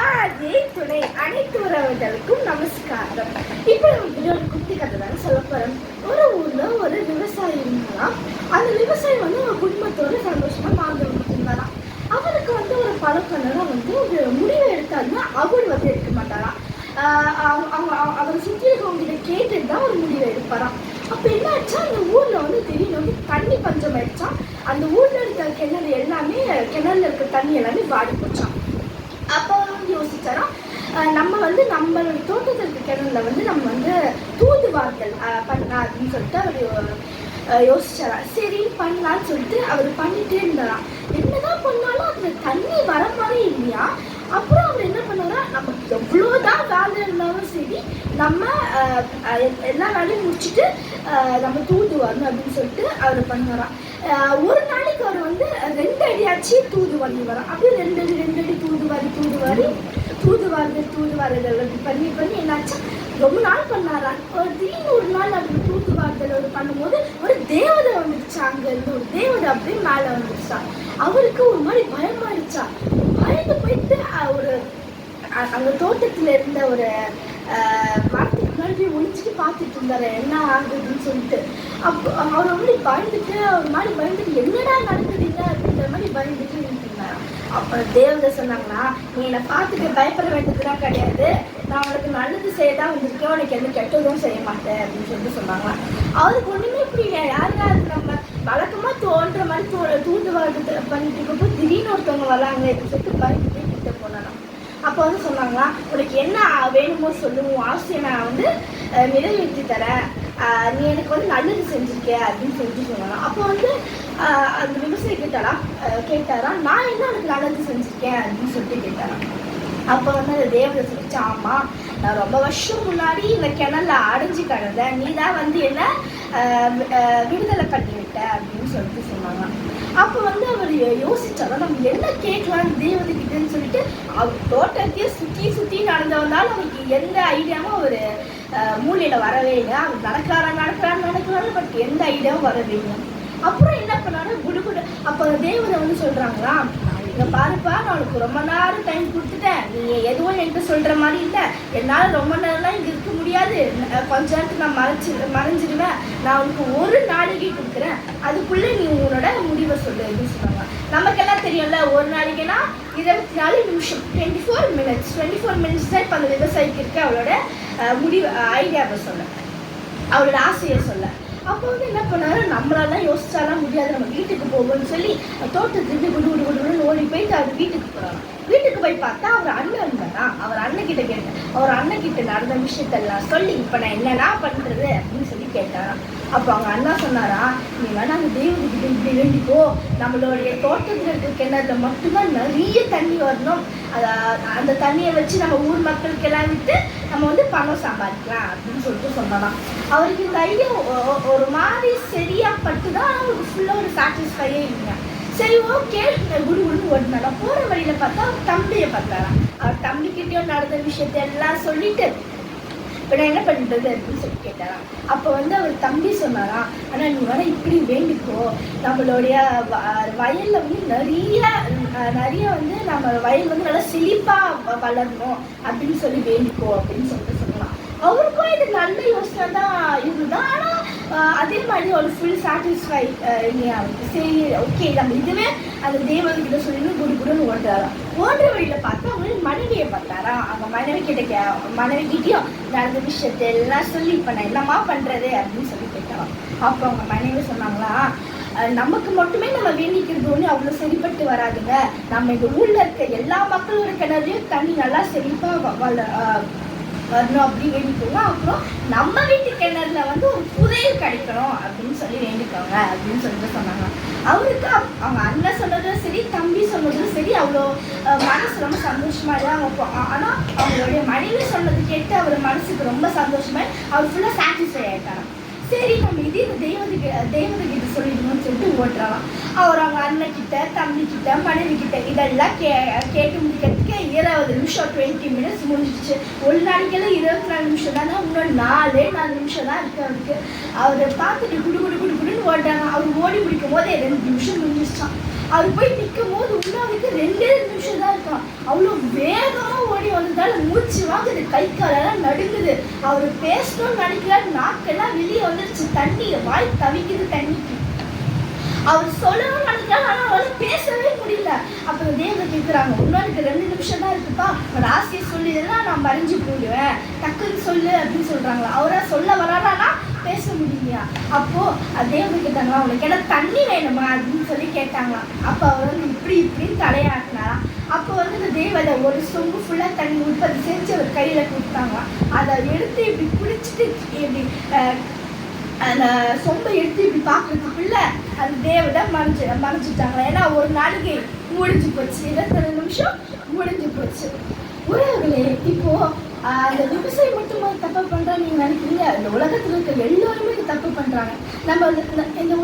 ஆதி துணை அனைத்து உறவுகளுக்கும் நமஸ்காரம். இப்போ நம்ம ஒரு குட்டி கதை தான் சொல்ல போறோம். ஒரு ஊர்ல ஒரு விவசாயி இருந்தாலும் அந்த விவசாயி வந்து ஒரு குடும்பத்தோட சந்தோஷமா வாழ்ந்து வந்துட்டு இருந்தாராம். அவருக்கு வந்து ஒரு பழக்கம் வந்து ஒரு முடிவை எடுத்தாருன்னா அவர் வந்து எடுக்க மாட்டாராம். அவங்க அவ- அவரை சுற்றி இருக்கவங்ககிட்ட கேட்டுட்டு தான் ஒரு முடிவை எடுப்பாராம். அப்போ என்னாச்சா அந்த ஊர்ல வந்து திடீர்னு வந்து தண்ணி பஞ்சம் ஆயிடுச்சாம். அந்த ஊர்ல இருக்கிற கிணறு எல்லாமே கிணறுல இருக்க தண்ணி எல்லாமே வாடி போச்சான் அப்போ அவர் நம்ம வந்து நம்ம தோட்டத்திற்கு கிணறுல வந்து நம்ம வந்து தூதுவார்கள் பண்ணலாம் அப்படின்னு சொல்லிட்டு அவர் யோசிச்சாராம் சரி பண்ணலாம்னு சொல்லிட்டு அவர் பண்ணிட்டே இருந்தாராம். என்னதான் பண்ணாலும் அதுல தண்ணி வர மாதிரி இல்லையா? அப்புறம் அவர் என்ன பண்ணாரா? நம்ம எவ்வளோதான் வேலை இருந்தாலும் சரி நம்ம எல்லா வேலையும் முடிச்சுட்டு நம்ம தூது வரணும் அப்படின்னு சொல்லிட்டு அவர் பண்ணுவாராம் ஒரு நாளைக்கு அவர் வந்து ரெண்டு அடியாச்சு தூது பண்ணி வரான் அப்படியே ரெண்டு அடி ரெண்டு அடி தூது வாரி தூது வாரி. தூது பண்ணி பண்ணி என்னாச்சு? ரொம்ப நாள் பண்ணாரா? ஒரு திடீர்னு ஒரு நாள் அப்படி தூது வாருதல் அவர் பண்ணும்போது ஒரு தேவதை வந்துடுச்சா அங்கேருந்து? ஒரு தேவதை அப்படியே மேலே வந்துடுச்சா? அவருக்கு ஒரு மாதிரி பயமாயிடுச்சா பயந்து போயிட்டு ஒரு அந்த தோட்டத்தில் இருந்த ஒரு மரத்துக்கு முன்னாடி போய் பார்த்துட்டு இருந்தாரு. என்ன ஆகுதுன்னு சொல்லிட்டு. அப்போ அவர் மாதிரி பயந்துட்டு ஒரு மாதிரி பயந்துட்டு என்னடா நடக்குதுங்க அப்படின்ற மாதிரி பயந்துட்டு அப்புறம் தேவதை சொன்னாங்கன்னா நீ என்னை பார்த்துட்டு பயப்பட வேண்டியதுலாம் கிடையாது. நான் உனக்கு நல்லது செய்ய தான் வந்திருக்கேன் உனக்கு எந்த கெட்டதும் செய்ய மாட்டேன் அப்படின்னு சொல்லிட்டு சொன்னாங்களா. அவருக்கு ஒன்றுமே புரியல. யார் யார் நம்ம வழக்கமாக தோன்ற மாதிரி தோ தூண்டு வாழ்க்கை பண்ணிட்டு இருக்கப்போ திடீர்னு ஒருத்தவங்க வராங்க அப்படின்னு சொல்லிட்டு பயந்துட்டு கிட்ட போனாராம் அப்போ வந்து சொன்னாங்களா உனக்கு என்ன வேணுமோ சொல்லு. உன் ஆசையை நான் வந்து நிறைவேற்றி தரேன். நீ எனக்கு வந்து நல்லது செஞ்சிருக்க அப்படின்னு சொல்லிட்டு சொன்னாங்க அப்போ வந்து அந்த விமர்சனை கேட்டாரா? கேட்டாரா? நான் என்ன உனக்கு நல்லது செஞ்சிருக்கேன் அப்படின்னு சொல்லிட்டு கேட்டாராம் அப்போ வந்து அந்த தேவதை சொல்லிச்சு ஆமா நான் ரொம்ப வருஷம் முன்னாடி இந்த கிணல்ல அடைஞ்சு கிடந்த நீ தான் வந்து என்ன விடுதலை பண்ணி விட்ட அப்படின்னு சொல்லிட்டு சொன்னாங்க. அப்போ வந்து அவர் யோசிச்சாலும் நம்ம என்ன கேட்கலாம் தேவதை கிட்டன்னு சொல்லிட்டு அவர் தோட்டத்தையே சுற்றி சுற்றி நடந்தவந்தாலும் அவருக்கு எந்த ஐடியாவும் அவர் மூலையில் வரவே இல்லை. அவர் நடக்கிறாரா நடக்கிறான்னு நடக்கிறாரு பட் எந்த ஐடியாவும் வரவே இல்லை. அப்புறம் என்ன பண்ணாரு? குடுகுடு குடு. அப்போ தேவதை வந்து சொல்றாங்களா? இங்க பாருப்பா நான் உனக்கு ரொம்ப நேரம் டைம் கொடுத்துட்டேன். நீ எதுவும் என்கிட்ட சொல்ற மாதிரி இல்லை. என்னால் ரொம்ப நேரம்லாம் இங்க இருக்க முடியாது. கொஞ்ச நேரத்துக்கு நான் மறைச்சி மறைஞ்சிடுவேன் நான் உனக்கு ஒரு நாளைக்கு கொடுக்குறேன். அதுக்குள்ள நீ உன்னோட முடிவை சொல்லு அப்படின்னு சொன்னாங்க நமக்கெல்லாம் தெரியும்ல ஒரு நாளைக்குன்னா இருபத்தி நாலு நிமிஷம். Twenty four minutes twenty four minutes தான் இப்போ அந்த விவசாயிக்கு இருக்க அவளோட முடிவு ஐடியாவை சொல்ல. அவளோட ஆசையை சொல்ல. அப்போ வந்து என்ன பண்ணாரு? நம்மளாலாம் யோசிச்சாலாம் முடியாது. நம்ம வீட்டுக்கு போவோம்னு சொல்லி தோட்டத்துக்கு குடு குடு குடு குடுன்னு ஓடி போயிட்டு அவர் வீட்டுக்கு போறாராம் வீட்டுக்கு போய் பார்த்தா அவர் அண்ணன் இருந்தாரா? அவர் அண்ணன் கிட்ட கேட்டேன். அவர் அண்ணன் கிட்ட நடந்த விஷயத்தெல்லாம் சொல்லி இப்போ நான் என்னடா பண்றது அப்படின்னு சொல்லி கேட்டாராம். அப்போ அவங்க அண்ணா சொன்னாரா நீ வேணா அந்த தெய்வத்துக்கிட்ட இப்படி வேண்டிக்கோ. நம்மளுடைய தோட்டத்தில் இருக்க கிணறுல மட்டும்தான் நிறைய தண்ணி வரணும். அதை அந்த தண்ணியை வச்சு நம்ம ஊர் மக்களுக்கு எல்லாம் விட்டு நம்ம வந்து பணம் சம்பாதிக்கலாம் அப்படின்னு சொல்லிட்டு சொன்னலாம் அவருக்கு இந்த ஐயா ஒரு மாதிரி சரியா பட்டு தான் அவருக்கு ஃபுல்லாக ஒரு சாட்டிஸ்ஃபையே இல்லை சரி ஓகே குடு குடுன்னு ஓடினாலும் போகிற வழியில் பார்த்தா அவர் தம்பியை பார்த்தாராம். அவர் தம்பிக்கிட்டேயும் நடந்த விஷயத்தை எல்லாம் சொல்லிட்டு இப்போ நான் என்ன பண்ணுறது அப்படின்னு சொல்லி கேட்டாராம் அப்போ வந்து அவர் தம்பி சொன்னாராம் ஆனால் நீ வர இப்படி வேண்டிக்கோ. நம்மளுடைய வ- வந்து நிறைய நிறைய வந்து நம்ம வயல் வந்து நல்லா செழிப்பாக வளரணும் அப்படின்னு சொல்லி வேண்டிக்கோ அப்படின்னு சொல்லிட்டு சொல்லலாம் அவருக்கும் இது நல்ல யோசனை தான் இதுதான் ஆனால் அதே மாதிரி ஒரு ஃபுல் சாட்டிஸ்ஃபை இல்லையா சரி ஓகே நம்ம இதுவே அந்த தேவகிட்ட சொல்லி குடு குடுன்னு ஓடுறாராம். ஓடுற வழியில் பார்த்தா அவங்க மனைவியை பார்த்தாரா அவங்க மனைவி கிட்ட கே மனைவி கிட்டயும் நடந்த விஷயத்தை எல்லாம் சொல்லி இப்போ நான் என்னம்மா பண்றது அப்படின்னு சொல்லி கேட்டான் அப்போ அவங்க மனைவி சொன்னாங்களா அஹ் நமக்கு மட்டுமே நம்ம வேண்டிக்கிறது ஒன்று அவ்வளோ சரிப்பட்டு வராதுங்க. நம்ம இந்த ஊர்ல இருக்க எல்லா மக்களும் இருக்கிறதையும் தண்ணி நல்லா செழிப்பா வ- வள அஹ் வரணும் அப்படி வேண்டிக்கோங்க. அப்புறம் நம்ம வீட்டு கிணறுல வந்து ஒரு புதையல் கிடைக்கணும் அப்படின்னு சொல்லி வேண்டிக்கோங்க அப்படின்னு சொல்லிட்டு சொன்னாங்க. அவருக்கு அவங்க அண்ணன் சொன்னதும் சரி தம்பி சொன்னதும் சரி அவ்வளோ மனசு ரொம்ப சந்தோஷமா இல்லை. அவங்க ஆனால் அவங்களுடைய மனைவி சொன்னது கேட்டு அவர் மனசுக்கு ரொம்ப சந்தோஷமா அவர் ஃபுல்லாக சாட்டிஸ்ஃபை ஆகிட்டாங்க சரி நம்ம இது இந்த தெய்வத்துக்கு தெய்வத்துக்கிட்ட சொல்லிடணும்னு சொல்லிட்டு ஓட்டுறான் அவர் அவங்க அண்ணன் கிட்ட தம்பி கிட்ட மனைவி கிட்ட இதெல்லாம் கே கேட்டு முடிக்கிறதுக்கு இருபது நிமிஷம் டுவெண்ட்டி மினிட்ஸ் முடிஞ்சிச்சு ஒரு நாளைக்கெல்லாம் இருபத்தி நாலு நிமிஷம் தானே இன்னும் நாலே நாலு நிமிஷம் தான் இருக்கு அவருக்கு. அவரை பார்த்துட்டு குடு குடு குடு குடுன்னு ஓட்டாங்க அவர் ஓடி பிடிக்கும் போதே ரெண்டு நிமிஷம் முடிஞ்சிருச்சான் அவர் போய் நிற்கும் போது இன்னும் அவருக்கு ரெண்டே நிமிஷம் தான் இருக்கான் அவ்வளோ வேகம் மூச்சு வாங்குது கை காலெல்லாம் நடுங்குது. அவர் பேசணும்னு நினைக்கிறார் நாக்கெல்லாம் வெளியே வந்துருச்சு. தண்ணி வாய் தவிக்குது தண்ணிக்கு. அவர் சொல்லணும்னு நினைக்கிறார் ஆனா அவரால் பேசவே முடியல. அப்புறம் தேவன் கேட்குறாங்க இன்னொருக்கு ரெண்டு நிமிஷம் தான் இருக்குப்பா. ஒரு ஆசையை சொல்லிடுனா நான் மறைஞ்சு போயிடுவேன். டக்குன்னு சொல்லு அப்படின்னு சொல்றாங்களா. அவரா சொல்ல வரானா பேச முடியலையா? அப்போ அது தேவன் கேட்டாங்களா உனக்கு ஏன்னா தண்ணி வேணுமா? அப்படின்னு சொல்லி கேட்டாங்களாம். அப்போ அவர் வந்து இப்படி இப்படின்னு தலையாட்டினாராம். அப்போ வந்து இந்த தேவதை ஒரு சொம்பு ஃபுல்லாக தண்ணி உற்பத்தி செஞ்சு அவர் கையில் கொடுத்தாங்க. அதை எடுத்து இப்படி குடிச்சிட்டு இப்படி அந்த சொம்பை எடுத்து இப்படி பார்க்கறதுக்குள்ள அந்த தேவதை மறைஞ்சு மறைஞ்சிட்டாங்க. ஏன்னா ஒரு நாளைக்கு முடிஞ்சு போச்சு. இருபத்தி நிமிஷம் முடிஞ்சு போச்சு. உறவுகளே இப்போ அந்த விவசாயி மட்டும் தப்பு பண்ணுறான்னு நீங்க நினைக்கிறீங்க? இந்த உலகத்தில் இருக்க எல்லோருமே இது தப்பு பண்ணுறாங்க நம்ம இந்த- இந்த-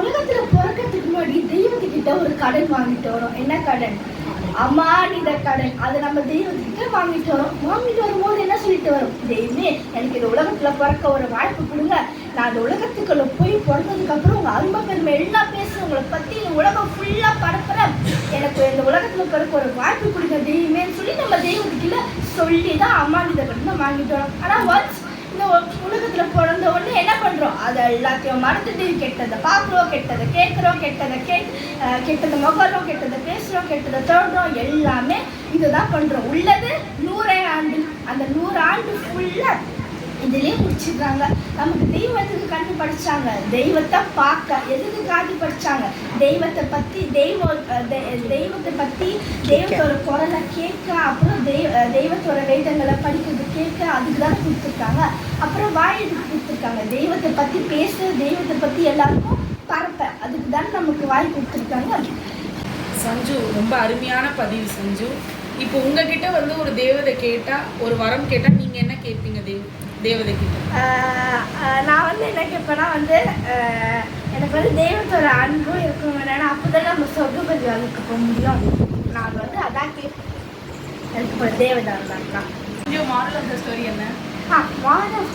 பிறக்கிறதுக்கு முன்னாடி தெய்வத்துக்கிட்ட ஒரு கடன் வாங்கிட்டு வரோம். என்ன கடன்? அமானித கடன் அதை நம்ம தெய்வத்துக்கு வாங்கிட்டு வரோம். வாங்கிட்டு வரும்போது என்ன சொல்லிட்டு வரும்? தெய்வமே எனக்கு இந்த உலகத்துல பிறக்க ஒரு வாய்ப்பு கொடுங்க. நான் அந்த உலகத்துக்குள்ள போய் பிறந்ததுக்கு அப்புறம் உங்க அருமை பெருமை எல்லாம் பேசுற உங்களை பத்தி இந்த உலகம் ஃபுல்லா பரப்புறேன். எனக்கு இந்த உலகத்துல பிறக்க ஒரு வாய்ப்பு கொடுங்க தெய்வமே சொல்லி நம்ம தெய்வத்துக்குள்ள சொல்லி தான் அமானித கடன் வாங்கிட்டு வரோம். ஆனா ஒன்ஸ் இந்த உ- உலகத்துல பிறந்த உடனே என்ன பண்றோம்? அதை எல்லாத்தையும் மறந்துட்டு கெட்டதை பார்க்குறோம் கெட்டதை கேட்குறோம் கெட்டதை கே கெட்டதை முகறோம் கெட்டதை பேசுறோம் கெட்டதை தேடுறோம் எல்லாமே இதுதான் பண்றோம். உள்ளது நூறு ஆண்டு அந்த நூறு ஆண்டு ஃபுல்லா இதுலயே முடிச்சிடுறாங்க நமக்கு தெய்வத்துக்கு கண்டு படிச்சாங்க. தெய்வத்தை பார்க்க எதுக்கு காட்டி படிச்சாங்க? தெய்வத்தை பத்தி தெய்வம் அஹ் தெ- தெய்வத்தை பத்தி தெய்வத்தோட குரலை கேட்க அப்புறம் தெய்வ தெய்வத்தோட வேதங்களை படிக்கிறது கேட்க அதுக்கு தான் கொடுத்துருக்காங்க. அப்புறம் வாயிலுக்கு கொடுத்துருக்காங்க. தெய்வத்தை பத்தி பேச தெய்வத்தை பத்தி எல்லாருக்கும் பரப்ப. அதுக்கு தான் நமக்கு வாய் கொடுத்துருக்காங்க. சஞ்சு ரொம்ப அருமையான பதிவு சஞ்சு. இப்போ உங்ககிட்ட வந்து ஒரு தேவதை கேட்டா ஒரு வரம் கேட்டா நீங்க என்ன கேட்பீங்க தேவ? தேவதை நான் வந்து என்ன கேட்பேன்னா வந்து எனக்கு வந்து தெய்வத்தோட அன்பும் இருக்கும். வேணா அப்போதான் நம்ம சொர்க்கபதி வாழ்க்கை போக முடியும் நான் வந்து அதான் கேட்பேன். எனக்கு இப்போ தேவதா இருந்தாக்கா சஞ்சு மாரல் ஆஃப் த ஸ்டோரி என்ன? ஆ மாதம்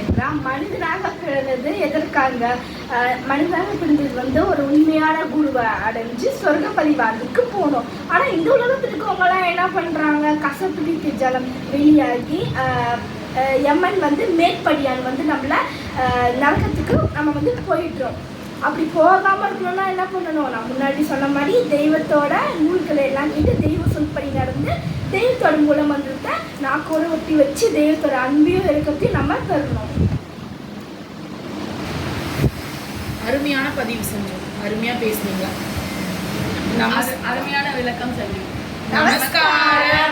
என்றால் மனிதனாக பிறந்தது எதற்காக? மனிதனாக பிறந்தது வந்து ஒரு உண்மையான குருவை அடைஞ்சு சொர்க்கபதி வாழ்வுக்கு போகணும் ஆனால் இந்த உலகத்தில் இருக்கவங்கலாம் என்ன பண்ணுறாங்க கசப்பு நீக்கு ஜலம் வெளியாகி யமன் வந்து மேற்படியான் வந்து நம்மளை ஆஹ் நரகத்துக்கு நம்ம வந்து போயிட்டோம் அப்படி போகாம இருக்கணும்னா என்ன பண்ணணும்? நான் முன்னாடி சொன்ன மாதிரி தெய்வத்தோட நூல்களை எல்லாம் கேட்டு தெய்வ சொல்படி நடந்து தெய்வத்தோட மூலம் மந்திரத்தை நாக்கோட ஒட்டி வச்சு தெய்வத்தோட அன்பையும் இறக்கத்தையும் நம்ம பெறணும். அருமையான பதிவு சஞ்சு அருமையா பேசுனீங்க. அருமையான விளக்கம் சொல்லி நமஸ்காரம்.